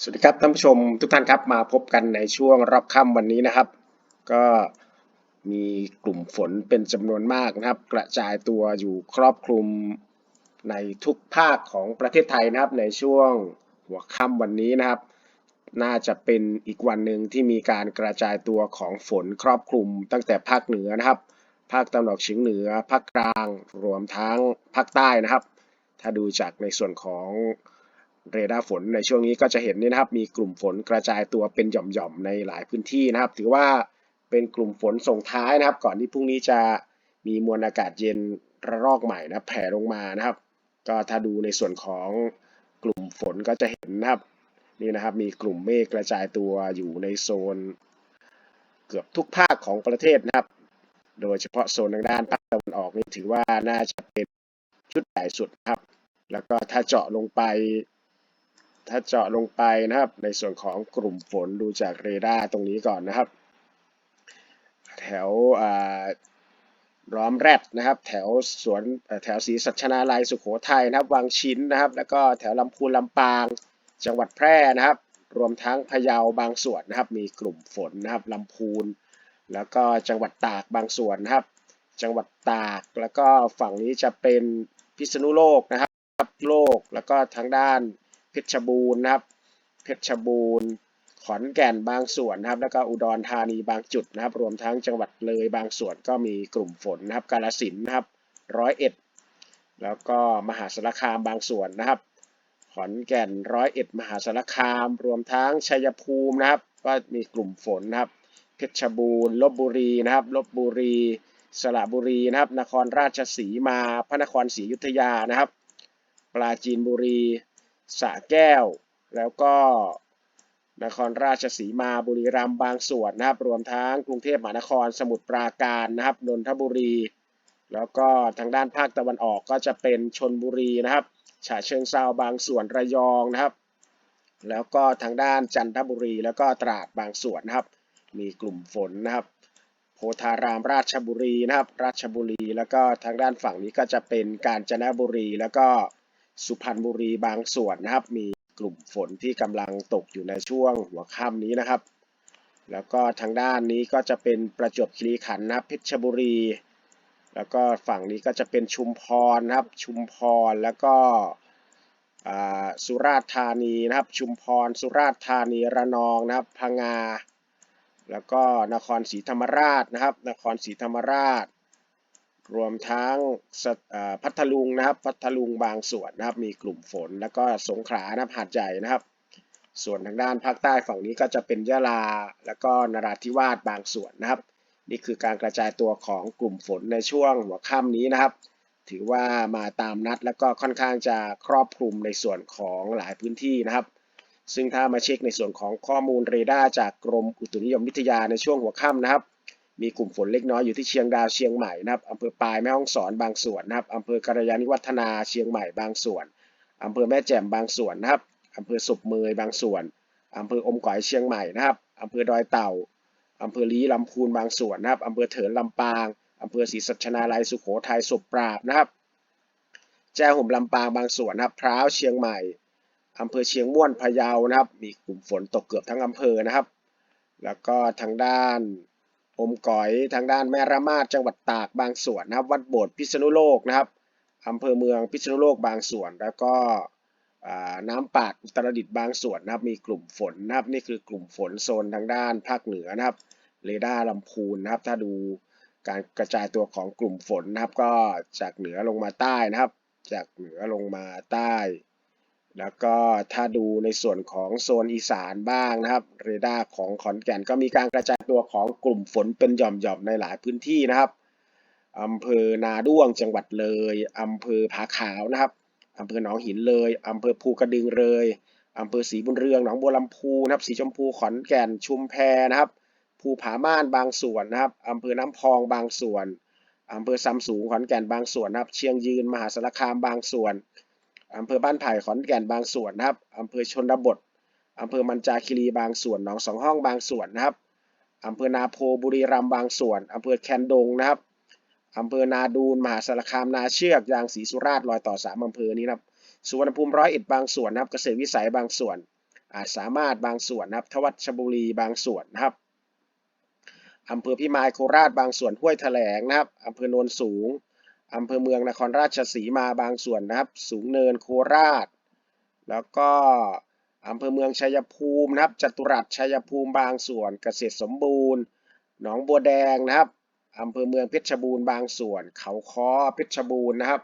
สวัสดีครับท่านผู้ชมทุกท่านครับมาพบกันในช่วงรอบค่ำวันนี้นะครับ ก็มีกลุ่มฝนเป็นจำนวนมากนะครับ กระจายตัวอยู่ครอบคลุมในทุกภาคของประเทศไทยนะครับ ในช่วงหัวค่ำวันนี้นะครับ น่าจะเป็นอีกวันหนึ่งที่มีการกระจายตัวของฝนครอบคลุม ตั้งแต่ภาคเหนือนะครับ ภาคตะวันออกเฉียงเหนือ ภาคกลางรวมทั้งภาคใต้นะครับ ถ้าดูจากในส่วนของ เรดาร์ฝนในช่วงนี้ก็จะเห็นนี่นะครับ มีกลุ่มฝนกระจายตัวเป็นหย่อมๆในหลายพื้นที่นะครับ ถือว่าเป็นกลุ่มฝนส่งท้ายนะครับ ก่อนที่พรุ่งนี้จะมีมวลอากาศเย็นระลอกใหม่นะแผ่ลงมานะครับ ก็ถ้าดูในส่วนของกลุ่มฝนก็จะเห็นนะครับนี่นะครับ มีกลุ่มเมฆกระจายตัวอยู่ในโซน เกือบทุกภาคของประเทศนะครับ โดยเฉพาะโซนทางด้านภาคตะวันออกนี่ถือว่าน่าจะเป็นชุดใหญ่สุดครับ แล้วก็ถ้าเจาะลงไป ถ้าเจาะลงไปนะครับ ในส่วนของกลุ่มฝนดูจากเรดาร์ตรงนี้ก่อนนะครับ แถวร้อมแรดนะครับ แถวสวนแถวศรีสัชนาลัยสุโขทัยนะครับวังชิ้นนะครับ แล้วก็แถวลำพูนลำปาง จังหวัดแพร่นะครับ รวมทั้งพะเยาบางส่วนนะครับ มีกลุ่มฝนนะครับลำพูน แล้วก็จังหวัดตากบางส่วนนะครับ จังหวัดตากแล้วก็ฝั่งนี้จะเป็นพิษณุโลกนะครับโลกแล้วก็ทางด้าน เพชรบูรณ์นะครับ เพชรบูรณ์ ขอนแก่นบางส่วนนะครับ แล้วก็อุดรธานีบางจุดนะครับ รวมทั้งจังหวัดเลยบางส่วนก็มีกลุ่มฝนนะครับ กาฬสินนะครับร้อยเอ็ดแล้วก็มหาสารคามบางส่วนนะครับ ขอนแก่นร้อยเอ็ดมหาสารคาม รวมทั้งชัยภูมินะครับ ก็มีกลุ่มฝนนะครับ เพชรบูรณ์ลบบุรีนะครับลบบุรีสระบุรีนะครับ นครราชสีมา พระนครศรีอยุธยานะครับ ปราจีนบุรี สระแก้ว แล้วก็นครราชสีมาบุรีรัมย์บางส่วนนะครับรวมทั้งกรุงเทพมหานครสมุทรปราการนะครับนนทบุรี แล้วก็ทางด้านภาคตะวันออกก็จะเป็นชนบุรีนะครับฉะเชิงเซาบางส่วนระยองนะครับ แล้วก็ทางด้านจันทบุรี แล้วก็ตราดบางส่วนนะครับ มีกลุ่มฝนนะครับ โพธารามราชบุรีนะครับ ราชบุรี แล้วก็ทางด้านฝั่งนี้ก็จะเป็นกาญจนบุรีแล้วก็ สุพรรณบุรีบางส่วนนะครับ มีกลุ่มฝนที่กำลังตกอยู่ในช่วงหัวค่ำนี้นะครับ แล้วก็ทางด้านนี้ก็จะเป็นประจวบคีรีขันธ์นะครับเพชรบุรี แล้วก็ฝั่งนี้ก็จะเป็นชุมพรนะครับ ชุมพรแล้วก็สุราษฎร์ธานีนะครับ ชุมพร สุราษฎร์ธานีระนองนะครับพังงา แล้วก็นครศรีธรรมราชนะครับ นครศรีธรรมราช รวมทั้งพัทลุงนะครับพัทลุงบางส่วนนะครับ มีกลุ่มฝนแล้วก็สงขลานะครับหาดใหญ่นะครับ ส่วนทางด้านภาคใต้ฝั่งนี้ก็จะเป็นยะลาแล้วก็นราธิวาสบางส่วนนะครับ นี่คือการกระจายตัวของกลุ่มฝนในช่วงหัวค่ำนี้นะครับ ถือว่ามาตามนัดแล้วก็ค่อนข้างจะครอบคลุมในส่วนของหลายพื้นที่นะครับ ซึ่งถ้ามาเช็คในส่วนของข้อมูลเรดาร์จากกรมอุตุนิยมวิทยาในช่วงหัวค่ำนะครับ มีกลุ่มฝนเล็กน้อยอยู่ที่เชียงดาวเชียงใหม่นะครับอำเภอปลายแม่ฮ่องสอนบางส่วนนะครับอำเภอกระยาณิวัฒนาเชียงใหม่บางส่วนอำเภอแม่แจ่มบางส่วนนะครับอำเภอสุบเมยบางส่วนอำเภออมก๋อยเชียงใหม่นะครับอำเภอดอยเต่าอำเภอลีลำพูนบางส่วนนะครับอำเภอเถินลำปางอำเภอศรีสัชนาลัยสุโขทัยศพปราบนะครับแจ้ห่มลำปางบางส่วนนะครับพร้าวเชียงใหม่อำเภอเชียงม่วนพะเยานะครับ มีกลุ่มฝนตกเกือบทั้งอำเภอนะครับ แล้วก็ทางด้าน อมก๋อยทางด้านแม่ระมาดจังหวัดตากบางส่วนนะครับ วัดโบสถ์พิษณุโลกนะครับอำเภอเมืองพิษณุโลกบางส่วน แล้วก็น้ำปาดอุตรดิตถ์บางส่วนนะครับ มีกลุ่มฝนนะครับนี่คือกลุ่มฝนโซนทางด้านภาคเหนือนะครับเรดาร์ลำพูนนะครับ ถ้าดูการกระจายตัวของกลุ่มฝนนะครับ ก็จากเหนือลงมาใต้นะครับ จากเหนือลงมาใต้ แล้วก็ถ้าดูในส่วนของโซนอีสานบ้างนะครับ เรดาร์ของขอนแก่นก็มีการกระจายตัวของกลุ่มฝนเป็นหย่อมๆในหลายพื้นที่นะครับอำเภอนาด้วงจังหวัดเลยอำเภอผาขาวนะครับอำเภอหนองหินเลยอำเภอภูกระดึงเลยอำเภอศรีบุญเรืองหนองบัวลำพูนะครับสีชมพูขอนแก่นชุมแพนะครับภูผาม่านบางส่วนนะครับอำเภอน้ำพองบางส่วนอำเภอซำสูงขอนแก่นบางส่วนนะครับ เชียงยืนมหาสารคามบางส่วน อำเภอบ้านไผ่ขอนแก่นบางส่วนนะครับอำเภอชนบทอำเภอมันจาคีรีบางส่วนหนองสองห้องบางส่วนนะครับอำเภอนาโพบุรีรัมย์บางส่วนอำเภอแคนดงนะครับอำเภอนาดูนมหาสารคามนาเชือกยางศรีสุราษฎร์รอยต่อสามอำเภอนี้นะครับสุวรรณภูมิร้อยเอ็ดบางส่วนนะครับเกษตรวิสัยบางส่วน อาจสามารถบางส่วนนะครับทวัชบุรีบางส่วนนะครับอำเภอพิมายโคราชบางส่วนห้วยแถลงนะครับอำเภอโนนสูง อำเภอเมืองนครราชสีมาบางส่วนนะครับ สูงเนินโคราช แล้วก็อำเภอเมืองชัยภูมินะครับจตุรัสชัยภูมิบางส่วน เกษตรสมบูรณ์ หนองบัวแดงนะครับอำเภอเมืองเพชรบูรณ์บางส่วน เขาค้อเพชรบูรณ์นะครับ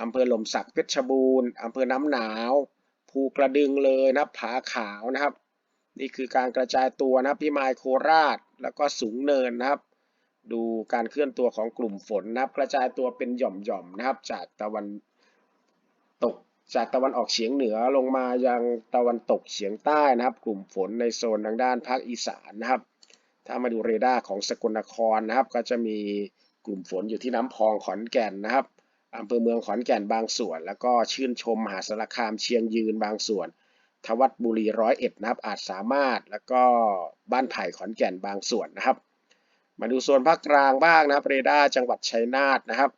อำเภอหล่มสักเพชรบูรณ์อำเภอน้ำหนาว ภูกระดึงเลยนะครับผาขาวนะครับ นี่คือการกระจายตัวนะครับพิมายโคราช แล้วก็สูงเนินนะครับ ดูการเคลื่อนตัวของกลุ่มฝนนะครับ กระจายตัวเป็นหย่อมๆนะครับ จากตะวันตกจากตะวันออกเฉียงเหนือลงมายังตะวันตกเฉียงใต้นะครับ กลุ่มฝนในโซนทางด้านภาคอีสานนะครับ ถ้ามาดูเรดาร์ของสกลนครนะครับ ก็จะมีกลุ่มฝนอยู่ที่น้ำพองขอนแก่นนะครับอำเภอเมืองขอนแก่นบางส่วน แล้วก็ชื่นชมมหาสารคามเชียงยืนบางส่วน ทวัดบุรีร้อยเอ็ดนะครับอาจสามารถแล้วก็บ้านไผ่ขอนแก่นบางส่วนนะครับ มาดูโซนภาคกลางบ้างนะครับเรดาจังหวัดชัยนาทนะครับ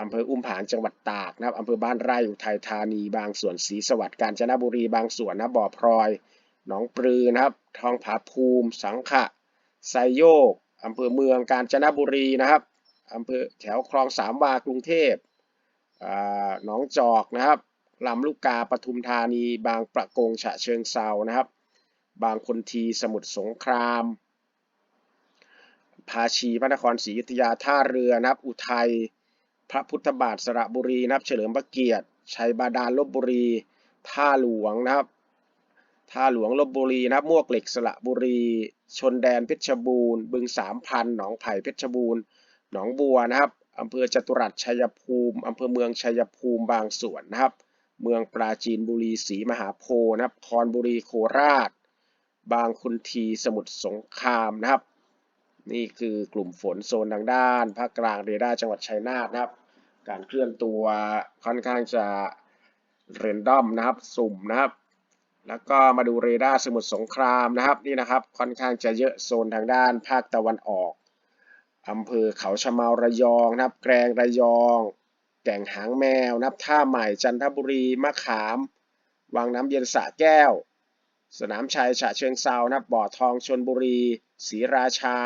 อำเภออุ้มผางจังหวัดตากนะครับอำเภอบ้านไร่อุทัยธานีบางส่วนศรีสวัสดิ์กาญจนบุรีบางส่วนนะบ่อพลอยหนองปลือนะครับทองผาภูมิ สังขะไซโยกอำเภอเมืองกาญจนบุรีนะครับอำเภอแถวคลองสามวากรุงเทพหนองจอกนะครับลำลูกกาปทุมธานี บางประกงฉะเชิงเซานะครับ บางคนทีสมุทรสงคราม ภาชีพระนครศรีอยุธยาท่าเรือนะครับ อุทัย พระพุทธบาทสระบุรีนะครับ เฉลิมพระเกียรติชัยบาดาลลบบุรี ท่าหลวงนะครับท่าหลวงลบบุรีนะครับมวกเหล็กสระบุรี ชนแดนเพชรบูรณ์ บึงสามพันหนองไผ่เพชรบูรณ์หนองบัวนะครับอำเภอจตุรัสชัยภูมิอำเภอเมืองชัยภูมิบางส่วนนะครับ เมืองปราจีนบุรีศรีมหาโพธิ์นะครับคอนบุรีโคราช บางคุนทีสมุทรสงครามนะครับ นี่คือกลุ่มฝนโซนทางด้านภาคกลางเรดาร์จังหวัดชัยนาทนะครับ การเคลื่อนตัวค่อนข้างจะเรนดอมนะครับ สุ่มนะครับ แล้วก็มาดูเรดาร์สมุทรสงครามนะครับนี่นะครับ ค่อนข้างจะเยอะโซนทางด้านภาคตะวันออกอำเภอเขาชะเมาระยองนะครับ แกรงระยอง แก่งหางแมวนะครับท่าใหม่จันทบุรีมะขามวังน้ำเย็นสะแก้ว สนามชัยฉะเชิงเซานะครับบ่อทองชนบุรีศรีราชา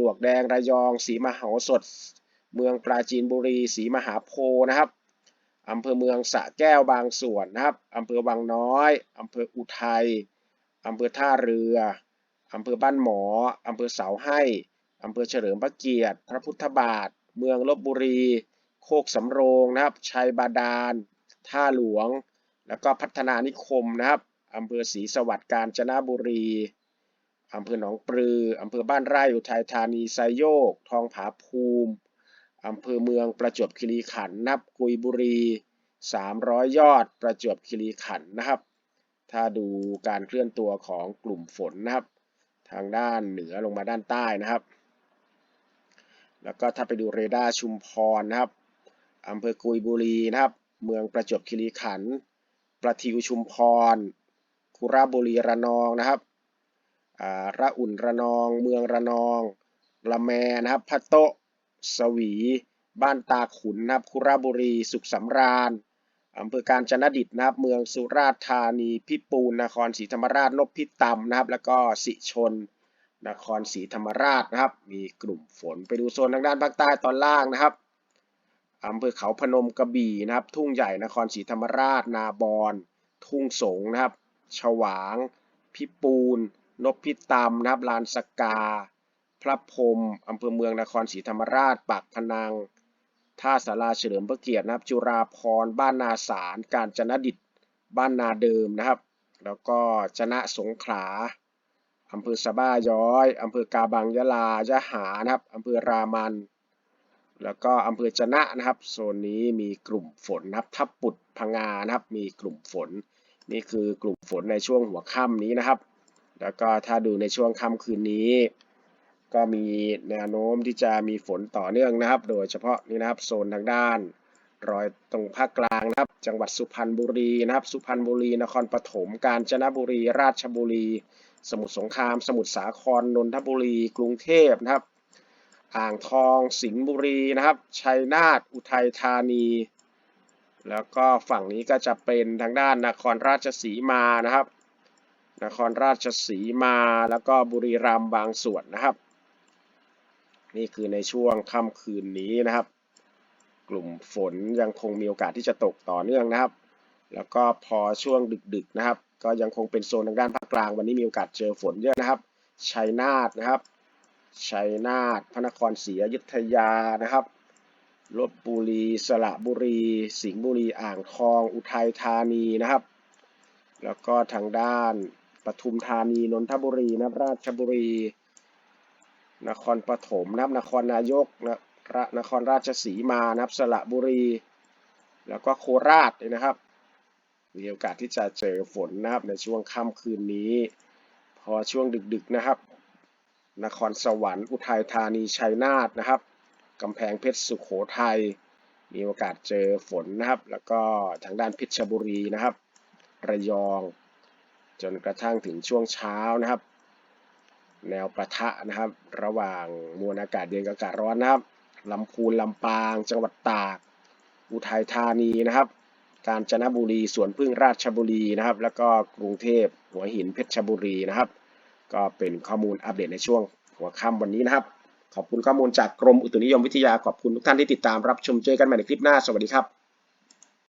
ลวกแดงระยองศรีมหาสด เมืองปราจีนบุรีศรีมหาโพนะครับอำเภอเมืองสะแก้วบางส่วนนะครับอำเภอวังน้อยอำเภออุทัยอำเภอท่าเรืออำเภอบ้านหมออำเภอเสาให้อำเภอเฉลิมพระเกียรติ พระพุทธบาท เมืองลบบุรี โคกสำโรงนะครับ ชัยบาดาล ท่าหลวง แล้วก็พัฒนานิคมนะครับอำเภอศรีสวัสดิ์กาญจนบุรี อำเภอหนองปลืออำเภอบ้านไร่อุทัยธานีไซโยก ทองผาภูมิอำเภอเมืองประจวบคีรีขันธ์นับกุยบุรี 300 ยอดประจวบคีรีขันธ์นะครับ ถ้าดูการเคลื่อนตัวของกลุ่มฝนนะครับ ทางด้านเหนือลงมาด้านใต้นะครับ แล้วก็ถ้าไปดูเรดาร์ชุมพรนะครับอำเภอกุยบุรีนะครับ เมืองประจวบคีรีขันธ์ประทิวชุมพรคุระบุรีระนองนะครับ ระอุ่นระนอง เมืองระนอง ละแมนะครับพัโตสวี บ้านตาขุนนะครับคุระบุรี สุขสำราญอำเภอการจนดิตนะครับ เมืองสุราษฎร์ธานี พิปูนนครศรีธรรมราชนพิตำนะครับ แล้วก็สิชน นครศรีธรรมราชนะครับ มีกลุ่มฝนไปดูโซนทางด้านภาคใต้ตอนล่างนะครับอำเภอเขาพนมกระบี่นะครับ ทุ่งใหญ่นครศรีธรรมราช นาบอน ทุ่งสงนะครับ ฉวาง พิปูน นพิตำนะครับลานสกา พระพรมอำเภอเมืองนครศรีธรรมราช ปากพนัง ท่าสาราเฉลิมพระเกียรตินะครับ จุราพร บ้านนาสาร การจนดิต บ้านนาเดิมนะครับ แล้วก็จนะสงขลาอำเภอสะบ้าย้อยอำเภอกาบังยะลายะหานะครับอำเภอรามัน แล้วก็อำเภอจะนะนะครับ โซนนี้มีกลุ่มฝนนะครับ ทับปุดพังงานะครับ มีกลุ่มฝน นี่คือกลุ่มฝนในช่วงหัวค่ำนี้นะครับ แล้วก็ถ้าดูในช่วงค่ำคืนนี้ ก็มีแนวโน้มที่จะมีฝนต่อเนื่องนะครับ โดยเฉพาะนี่นะครับโซนทางด้าน รอยตรงภาคกลางนะครับ จังหวัดสุพรรณบุรีนะครับ สุพรรณบุรีนครปฐมกาญจนบุรี ราชบุรี สมุทรสงคราม สมุทรสาครนนทบุรี กรุงเทพนะครับ อ่างทองสิงห์บุรีนะครับ ชัยนาทอุทัยธานีแล้วก็ฝั่งนี้ก็จะเป็นทางด้านนครราชสีมานะครับ นครราชสีมาแล้วก็บุรีรัมย์บางส่วนนะครับ นี่คือในช่วงค่ำคืนนี้นะครับ กลุ่มฝนยังคงมีโอกาสที่จะตกต่อเนื่องนะครับ แล้วก็พอช่วงดึกๆนะครับ ก็ยังคงเป็นโซนทางด้านภาคกลาง วันนี้มีโอกาสเจอฝนเยอะนะครับชัยนาทนะครับชัยนาทพระนครศรีอยุธยานะครับลบบุรี สระบุรี สิงห์บุรี อ่างทอง อุทัยธานีนะครับ แล้วก็ทางด้าน ปทุมธานีนนทบุรีนะครราชบุรี นครปฐมนะครนครนายกนะระนครราชสีมานะครสระบุรี แล้วก็โคราชนะครับ มีโอกาสที่จะเจอฝนนะครับในช่วงค่ำคืนนี้ พอช่วงดึกๆนะครับ นครสวรรค์อุทัยธานีชัยนาทนะครับกำแพงเพชรสุขโขทัยมีโอกาสเจอฝนนะครับ แล้วก็ทางด้านเพชรบุรีนะครับ ระยอง จนกระทั่งถึงช่วงเช้านะครับ แนวประทะนะครับ ระหว่างมวลอากาศเย็นกับอากาศร้อนนะครับลำพูนลำปาง จังหวัดตาก อุทัยธานีนะครับ กาญจนบุรีสวนพึ่งราชบุรีนะครับ แล้วก็กรุงเทพหัวหินเพชรบุรีนะครับ ก็เป็นข้อมูลอัปเดตในช่วงหัวค่ำวันนี้นะครับ ขอบคุณข้อมูลจากกรมอุตุนิยมวิทยาขอบคุณทุกท่านที่ติดตามรับชมเจอกันใหม่ในคลิปหน้าสวัสดีครับ